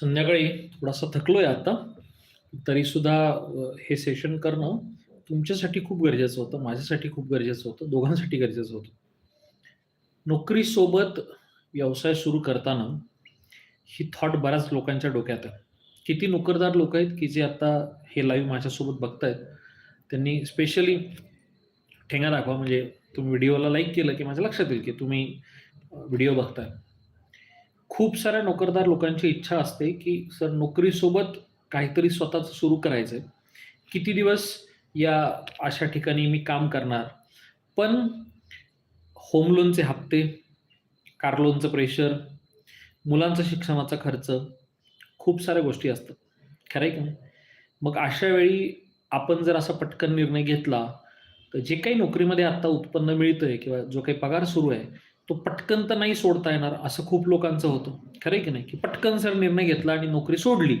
संध्याकाळी थोडासा थकलोय आता. तरी सुद्धा हे सेशन करणं तुमच्यासाठी खूप गरजेचं होतं, माझ्यासाठी खूप गरजेचं होतं, दोघांसाठी गरजेचं होतं. नोकरीसोबत व्यवसाय सुरू करताना ही थॉट बऱ्याच लोकांच्या डोक्यात आहे. किती नोकरदार लोक आहेत, की जे आता हे लाईव्ह माझ्यासोबत बघतायत. त्यांनी स्पेशली ठेंगा दाखवा म्हणजे तुम्ही व्हिडिओला लाईक केलं, की माझ्या लक्षात येईल, की तुम्ही व्हिडिओ बघताय. खूप साऱ्या नोकरदार लोकांची इच्छा असते, की सर नोकरीसोबत काहीतरी स्वतःचं सुरू करायचंय. किती दिवस या अशा ठिकाणी मी काम करणार. पण होम लोनचे हप्ते, कार लोनचं प्रेशर, मुलांचा शिक्षणाचा खर्च, खूप साऱ्या गोष्टी असतात. खरं आहे की नाही? मग अशा वेळी आपण जर असा पटकन निर्णय घेतला, तर जे काही नोकरीमध्ये आता उत्पन्न मिळतंय किंवा जो काही पगार सुरू आहे, तो पटकन तर नाही सोडता येणार, असं खूप लोकांचं होतं. खरं आहे की नाही? की पटकन सर निर्णय घेतला आणि नोकरी सोडली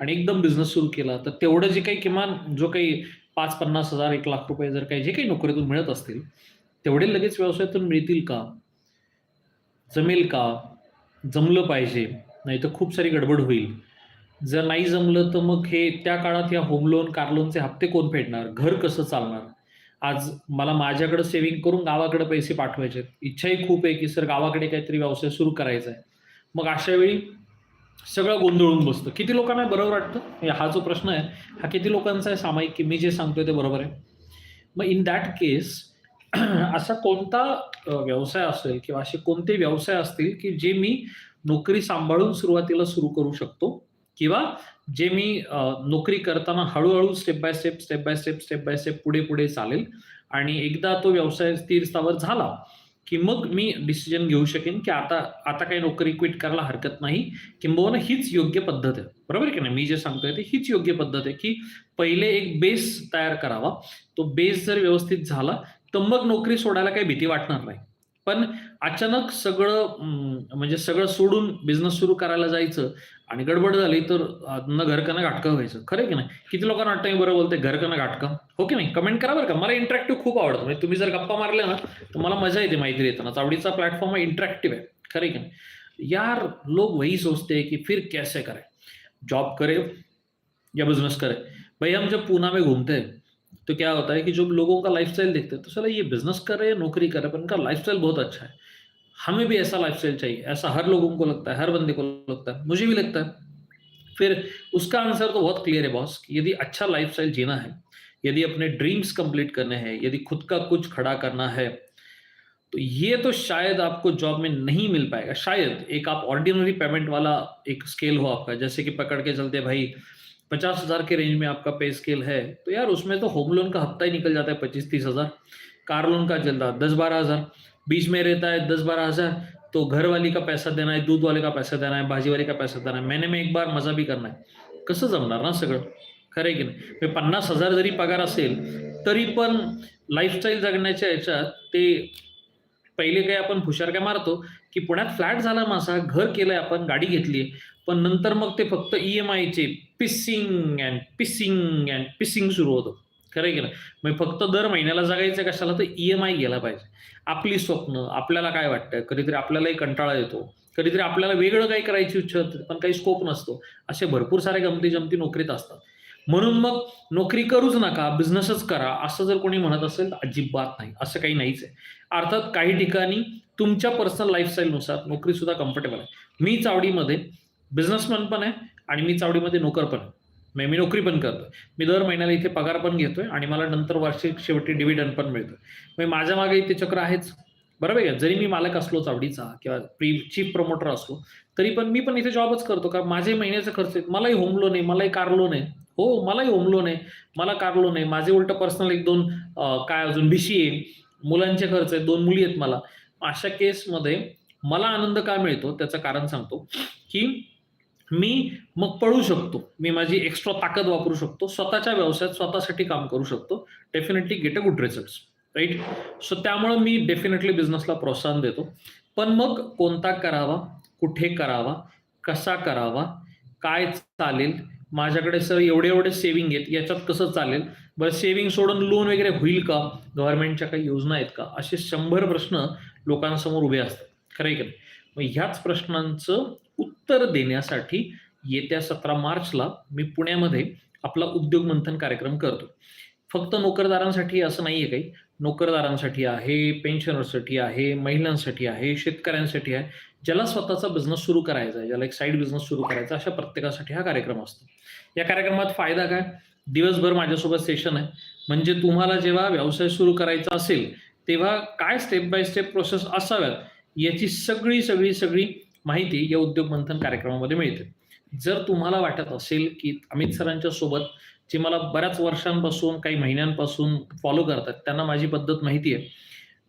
आणि एकदम बिझनेस सुरू केला, तर तेवढं जे काही किमान जो काही पाच पन्नास हजार एक लाख रुपये जर काही जे काही नोकरीतून मिळत असतील, तेवढे लगेच व्यवसायातून मिळतील का? जमेल का? जमलं पाहिजे, नाहीतर खूप सारी गडबड होईल. जर नाही जमलं, तर मग हे त्या काळात या होम लोन, कार लोनचे हप्ते कोण फेडणार? घर कसं चालणार? आज मला माझ्याकडे सेव्हिंग करून गावाकडे पैसे पाठवायचे आहेत. इच्छाही खूप आहे, की सर गावाकडे काहीतरी व्यवसाय सुरू करायचा आहे. मग अशा वेळी सगळं गोंधळून बसतं. किती लोकांना बरोबर वाटतं? हा जो प्रश्न आहे, हा किती लोकांचा आहे सामायिक, की मी जे सांगतोय ते बरोबर आहे? मग इन दॅट केस असा कोणता व्यवसाय असेल किंवा असे कोणते व्यवसाय असतील, की जे मी नोकरी सांभाळून सुरुवातीला सुरू करू शकतो किंवा जे मी नोकरी करताना हळूहळू step by step, step by step, step by step पुढे-पुढे चालेल आणि एकदा तो व्यवसाय स्थिर स्थावर झाला, की मग मी डिसिजन घेऊ शकेन, की आता आता काही नोकरी क्विट करायला हरकत नाही. किंबहुना हीच योग्य पद्धत आहे. बरोबर आहे की नाही? मी जे सांगतोय ते हीच योग्य पद्धत आहे, की पहिले एक बेस तयार करावा. तो बेस जर व्यवस्थित झाला, तर मग नोकरी सोडायला काही भीती वाटणार नाही. पण अचानक सगळं म्हणजे सगळं सोडून बिझनेस सुरू करायला जायचं आणि गडबड झाली, तर न घरकनं घाटकं व्हायचं. खरं की नाही? किती लोकांना वाटतं मी बोलते बोलतोय, घाटकं? हो की नाही? कमेंट करा बरं का. मला इंटरॅक्टिव्ह खूप आवडतं. म्हणजे तुम्ही जर गप्पा मारल्या ना, तर मला मजा येते माहिती देताना. चावडीचा प्लॅटफॉर्म इंटरॅक्टिव्ह आहे. खरं की नाही? यार लोग वही सोचते की फिर कैसे करे जॉब करे या बिज़नेस करे भाई हम जब पूना में घूमते हैं, तो क्या होता है कि जो लोगों का लाइफ़स्टाइल देखते हैं, तो साला ये बिज़नेस कर रहे हैं नौकरी कर रहे हैं, इनका लाइफ़स्टाइल बहुत अच्छा है। हमें भी ऐसा लाइफ़स्टाइल चाहिए। ऐसा हर लोगों को लगता है, हर बंदे को लगता है। मुझे भी लगता है। फिर उसका आंसर तो बहुत क्लियर है बॉस यदि अच्छा लाइफ़स्टाइल जीना है, यदि अपने ड्रीम्स कंप्लीट करने हैं, यदि खुद का कुछ खड़ा करना है, तो ये तो शायद आपको जॉब में नहीं मिल पाएगा। शायद एक आप ऑर्डिनरी पेमेंट वाला एक स्केल हो आपका, जैसे कि पकड़ के चलते भाई पचास हजार के रेंज में आपका पे स्केल है, तो यार उसमें तो होम लोन का हफ्ता ही निकल जाता है 25-30 हज़ार, कार लोन का चलता है दस बारह हज़ार, बीच में रहता है दस बारह हज़ार, तो घर वाली का पैसा देना है, दूध वाले का पैसा देना है, भाजी वाले का पैसा देना है, महीने में एक बार मजा भी करना है. कसं जमणार ना सगळं? खरं आहे की नाही? म्हणजे 50,000 जरी पगार असेल, तरी पण लाईफस्टाईल जगण्याच्या ह्याच्यात ते पहिले काही आपण फुशारक्या मारतो, की पुण्यात फ्लॅट झाला माझा, घर केलंय आपण, गाडी घेतलीये. पण नंतर मग ते फक्त ई-एम-आयचे पिसिंग अँड पिसिंग अँड पिसिंग सुरू होतं. खरं की नाही? मग फक्त दर महिन्याला जगायचं कशाला? तर ई-एम-आय गेला पाहिजे. आपली स्वप्न, आपल्याला काय वाटतं, कधीतरी आपल्यालाही कंटाळा येतो. कधीतरी आपल्याला वेगळं काही करायची इच्छा होते, पण काही स्कोप नसतो. असे भरपूर साऱ्या गमती-जमती नोकरीत असतात. म्हणून मग नोकरी करूच नका, बिझनेसच करा, असं जर कोणी म्हणत असेल तर अजिबात नाही. असं काही नाहीच आहे. अर्थात काही ठिकाणी तुमच्या पर्सनल लाईफस्टाईलनुसार नोकरीसुद्धा कम्फर्टेबल आहे. मी चावडीमध्ये बिझनेसमन पण आहे आणि मी चावडीमध्ये नोकर पण म्हणजे मी नोकरी पण करतोय. मी दर महिन्याला इथे पगार पण घेतोय आणि मला नंतर वार्षिक शेवटी डिव्हिडंड पण मिळतोय. म्हणजे माझ्या मागे इथे चक्र आहेच. बरोबर आहे का? जरी मी मालक असलो चावडीचा किंवा प्री चीफ प्रमोटर असलो, तरी पण मी पण इथे जॉबच करतो. कारण माझे महिन्याचे खर्च आहेत. मलाही होम लोन आहे, मलाही कार लोन आहे. हो, मलाही होम लोन आहे, मला कार लोन आहे. माझे उलटं पर्सनल एक दोन काय अजून भिशी आहे. मुलांचे खर्च आहेत, दोन मुली आहेत मला. अशा केसमध्ये मला आनंद का मिळतो त्याचं कारण सांगतो, की मी मग पळू शकतो. मी माझी एक्स्ट्रा ताकद वापरू शकतो. स्वतःच्या व्यवसायात स्वतःसाठी काम करू शकतो. Definitely get a good result right so त्यामुळे मी डेफिनेटली बिझनेसला प्रोत्साहन देतो. पण मग कोणता करावा? कुठे करावा? कसा करावा? काय चालेल? माझ्याकडे सर एवढे-एवढे सेव्हिंग आहेत, याच्यात कसं चालेल? बरं सेव्हिंग सोडून लोन वगैरे होईल का? गव्हर्नमेंटच्या काही योजना आहेत का? असे शंभर प्रश्न लोकांसमोर उभे असतात. खरं आहे का नाही? मग ह्याच प्रश्नांचं उत्तर देण्यासाठी येत्या सतरा मार्चला मी पुण्यामध्ये आपला उद्योग मंथन कार्यक्रम करतो. फक्त नोकरदारांसाठी असं नाहीये काही. नोकरदारांसाठी आहे पेन्शनरसाठी आहे महिलांसाठी आहे शेतकऱ्यांसाठी आहे ज्याला स्वतःचा बिझनेस सुरू करायचा आहे ज्याला एक साईड बिझनेस सुरू करायचा अशा प्रत्येकासाठी हा कार्यक्रम असतो. या कार्यक्रमात फायदा काय? दिवसभर माझ्यासोबत सेशन आहे. म्हणजे तुम्हाला जेव्हा व्यवसाय सुरू करायचा असेल तेव्हा काय स्टेप बाय स्टेप प्रोसेस असाव्यात याची सगळी सगळी सगळी माहिती या उद्योग मंथन कार्यक्रमामध्ये मिळते. जर तुम्हाला वाटत असेल की अमित सरांच्या सोबत जे मला बऱ्याच वर्षांपासून काही महिन्यांपासून फॉलो करतात त्यांना माझी पद्धत माहिती आहे.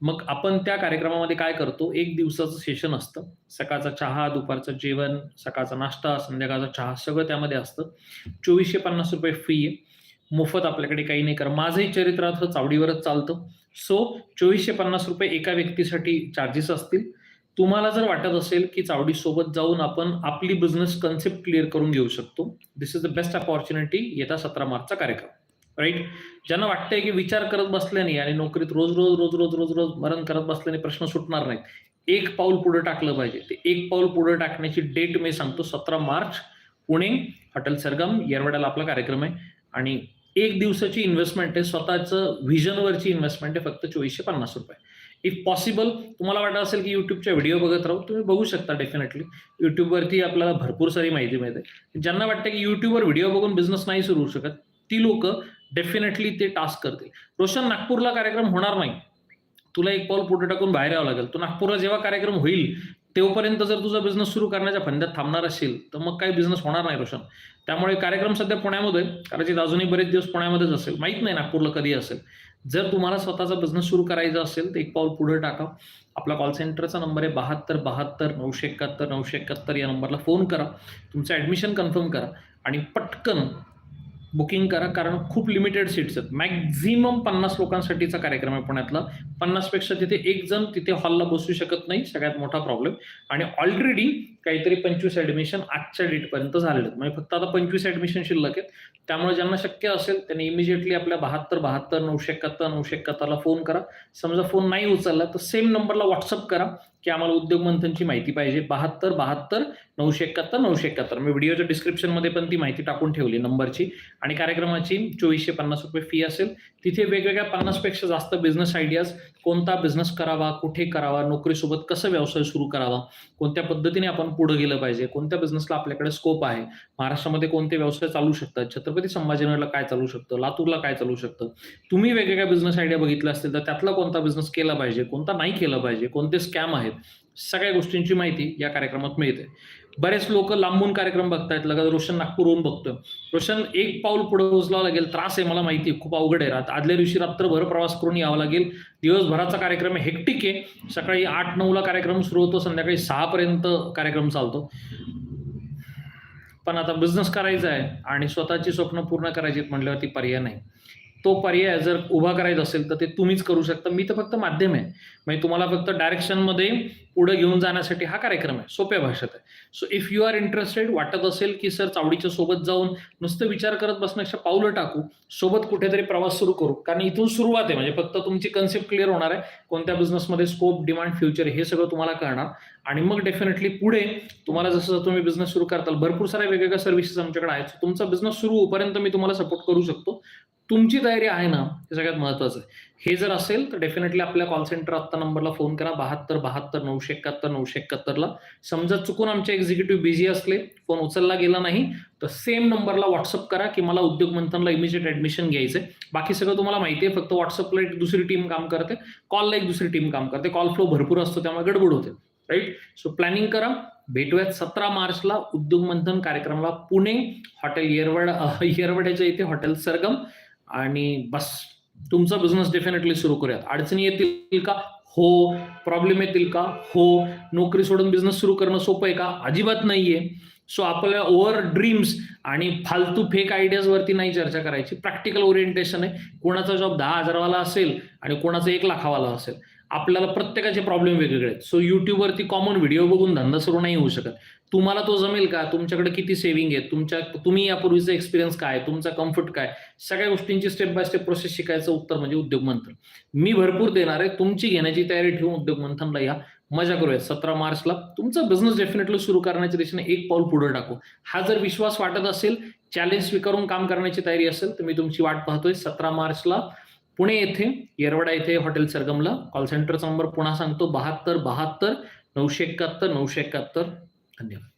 मग आपण त्या कार्यक्रमामध्ये काय करतो? एक दिवसाचं सेशन असतं. सकाळचा चहा दुपारचं जेवण सकाळचा नाश्ता संध्याकाळचा चहा सगळं त्यामध्ये असतं. चोवीसशे पन्नास रुपये फी आहे. मोफत आपल्याकडे काही नाही कर माझंही चरित्रार्थ चावडीवरच चालतं. सो चोवीसशे पन्नास रुपये एका व्यक्तीसाठी चार्जेस असतील. तुम्हाला जर वाटत असेल की चावडी सोबत जाऊन आपण आपली बिझनेस कन्सेप्ट क्लिअर करून घेऊ शकतो this is the best opportunity येत्या सतरा मार्चचा कार्यक्रम. राईट ज्यांना वाटतंय की विचार करत बसल्याने आणि नोकरीत रोज रोज रोज रोज रोज रोज मरण करत बसल्याने प्रश्न सुटणार नाहीत एक पाऊल पुढे टाकलं पाहिजे. ते एक पाऊल पुढे टाकण्याची डेट मी सांगतो सतरा मार्च पुणे हॉटेल सरगम येरवड्याला आपला कार्यक्रम आहे. आणि एक दिवसाची इन्व्हेस्टमेंट आहे स्वतःचं व्हिजनवरची इन्व्हेस्टमेंट आहे फक्त चोवीसशे पन्नास रुपये. इफ पॉसिबल तुम्हाला वाटत असेल की युट्यूबच्या व्हिडिओ बघत राहू तुम्ही बघू शकता डेफिनेटली युट्यूबवरती आपल्याला भरपूर सारी माहिती मिळते. ज्यांना वाटतं की युट्यूबवर व्हिडिओ बघून बिझनेस नाही सुरू होऊ शकत ती लोक डेफिनेटली ते टास्क करतील. रोशन नागपूरला कार्यक्रम होणार नाही. तुला एक पाऊल पुढे टाकून बाहेर यावं लागेल. तो नागपूरला जेव्हा कार्यक्रम होईल तेव्हापर्यंत जर तुझा बिझनेस सुरू करण्याच्या फंद्यात थांबणार असेल तर मग काही बिझनेस होणार नाही रोशन. त्यामुळे कार्यक्रम सध्या पुण्यामध्ये कदाचित अजूनही बरेच दिवस पुण्यामध्येच असेल. माहीत नाही नागपूरला कधी असेल. जर तुम्हाला स्वतःचा बिझनेस सुरू करायचा असेल तर एक पाऊल पुढे टाका. आपला कॉल सेंटरचा नंबर आहे बहात्तर बहात्तर नऊशे एकाहत्तर नऊशे एकाहत्तर या नंबरला फोन करा. तुमचं ॲडमिशन कन्फर्म करा. आणि पटकन बुकिंग करा कारण खूप लिमिटेड सीट्स आहेत. मॅक्झिमम पन्नास लोकांसाठीचा कार्यक्रम आहे पुण्यातला. पन्नासपेक्षा तिथे एक जण तिथे हॉलला बसू शकत नाही. सगळ्यात मोठा प्रॉब्लेम आणि ऑलरेडी काहीतरी पंचवीस ऍडमिशन आजच्या डेटपर्यंत झालेले. आहेत म्हणजे फक्त आता पंचवीस ऍडमिशन शिल्लक आहेत. त्यामुळे ज्यांना शक्य असेल त्यांनी इमिजिएटली आपल्या बहात्तर बहात्तर नऊशे एकाहत्तर नऊशे एकाहत्तरला फोन करा. समजा फोन नाही उचलला तर सेम नंबरला व्हॉट्सअप करा की आम्हाला उद्योग मंथनची माहिती पाहिजे. बहात्तर बहात्तर नऊशे एकाहत्तर नऊशे एकाहत्तर. मी व्हिडिओच्या डिस्क्रिप्शनमध्ये पण ती माहिती टाकून ठेवली नंबरची आणि कार्यक्रमाची चोवीसशे पन्नास रुपये फी असेल. तिथे वेगवेगळ्या पन्नासपेक्षा जास्त बिझनेस आयडियाज कोणता बिझनेस करावा कुठे करावा नोकरीसोबत कसं व्यवसाय सुरू करावा कोणत्या पद्धतीने आपण पुढे गेलं पाहिजे? कोणत्या बिझनेसला आपल्याकडे स्कोप आहे? महाराष्ट्रामध्ये कोणते व्यवसाय चालू शकतात? छत्रपती संभाजीनगरला काय चालू शकतं? लातूरला काय चालू शकतं? तुम्ही वेगवेगळ्या बिझनेस आयडिया बघितल्या असतील तर त्यातला कोणता बिझनेस केला पाहिजे? कोणता नाही केला पाहिजे? कोणते स्कॅम आहेत? सगळ्या गोष्टींची माहिती या कार्यक्रमात मिळते. बरेच लोक लांबून कार्यक्रम बघतायत लगेच रोशन नागपूरहून बघतोय. रोशन एक पाऊल पुढे उचलावं लागेल त्रास आहे मला माहिती आहे खूप अवघड आहे. रात आदल्या दिवशी रात्रभर प्रवास करून यावं लागेल. दिवसभराचा कार्यक्रम आहे हेक्टिक आहे. सकाळी आठ नऊला कार्यक्रम सुरू होतो संध्याकाळी सहा पर्यंत कार्यक्रम चालतो. पण आता बिझनेस करायचा आहे आणि स्वतःची स्वप्न पूर्ण करायची म्हटल्यावरती पर्याय नाही. तो पर्याय जर उभा करायचा असेल तर ते तुम्हीच करू शकता. मी तर फक्त माध्यम आहे. म्हणजे तुम्हाला फक्त डायरेक्शनमध्ये पुढे घेऊन जाण्यासाठी हा कार्यक्रम आहे. सोप्या भाषेत आहे. So if you are interested वाटत असेल की सर चावडीच्या सोबत जाऊन नुसतं विचार करत बसण्यापेक्षा पावलं टाकू सोबत कुठेतरी प्रवास सुरू करू. कारण इथून सुरुवात आहे. म्हणजे फक्त तुमची कन्सेप्ट क्लिअर होणार आहे. कोणत्या बिझनेसमध्ये स्कोप डिमांड फ्युचर हे सगळं तुम्हाला कळणार. आणि मग डेफिनेटली पुढे तुम्हाला जसं तुम्ही बिझनेस सुरू करताल भरपूर साऱ्या वेगवेगळ्या सर्व्हिसेस आमच्याकडे आहेत. तुमचा बिझनेस सुरू होईपर्यंत मी तुम्हाला सपोर्ट करू शकतो. तुमची तयारी आहे ना हे सगळ्यात महत्वाचं आहे. हे जर असेल तर डेफिनेटली आपल्या कॉल सेंटर आत्ता नंबरला फोन करा. बहात्तर बहात्तर नऊशे एकाहत्तर नऊशे एकाहत्तरला. समजा चुकून आमचे एक्झिक्युटिव्ह बिझी असले फोन उचलला गेला नाही तर सेम नंबरला व्हॉट्सअप करा की मला उद्योग मंथनला इमिजिएट ऍडमिशन घ्यायचंय. बाकी सगळं तुम्हाला माहिती आहे फक्त व्हॉट्सअपला एक दुसरी टीम काम करते कॉलला एक दुसरी टीम काम करते. कॉल फ्लो भरपूर असतो त्यामुळे गडबड होते. राईट सो प्लॅनिंग करा. भेटूयात सतरा मार्चला उद्योग मंथन कार्यक्रमाला पुणे हॉटेल येरवड येरवड्याच्या इथे हॉटेल सरगम. आणि बस तुमचा बिझनेस डेफिनेटली सुरू करूयात. अडचणी येतील का? हो. प्रॉब्लेम येतील का? हो. नोकरी सोडून बिझनेस सुरू करणं सोपं आहे का? अजिबात नाहीये. सो आपल्या ओव्हर ड्रीम्स आणि फालतू फेक आयडियाजवरती नाही चर्चा करायची. प्रॅक्टिकल ओरिएंटेशन आहे. कोणाचा जॉब दहा हजारवाला असेल आणि कोणाचा एक लाखावाला असेल. आपल्याला प्रत्येकाचे प्रॉब्लेम वेगवेगळे आहेत. सो युट्यूबवरती कॉमन व्हिडिओ बघून धंदा सुरू नाही होऊ शकत. तुम्हाला तो जमेल का? तुमच्याकडे किती सेव्हिंग आहे तुमच्या तुम्ही यापूर्वीचा एक्सपिरियन्स काय? तुमचा कम्फर्ट काय? सगळ्या गोष्टींची स्टेप बाय स्टेप प्रोसेस शिकायचं उत्तर म्हणजे उद्योग मंथन. मी भरपूर देणार आहे. तुमची घेण्याची तयारी ठेवून उद्योग मंथनला या. मजा करूया. सतरा मार्चला तुमचा बिझनेस डेफिनेटली सुरू करण्याच्या दिशेने एक पाऊल पुढे टाकू. हा जर विश्वास वाटत असेल चॅलेंज स्वीकारून काम करण्याची तयारी असेल तर मी तुमची वाट पाहतोय. सतरा मार्चला पुणे येथे येरवडा येथे हॉटेल सरगमला. कॉल सेंटरचा नंबर पुन्हा सांगतो. बहात्तर बहात्तर नऊशे एकाहत्तर नऊशे एकाहत्तर. धन्यवाद.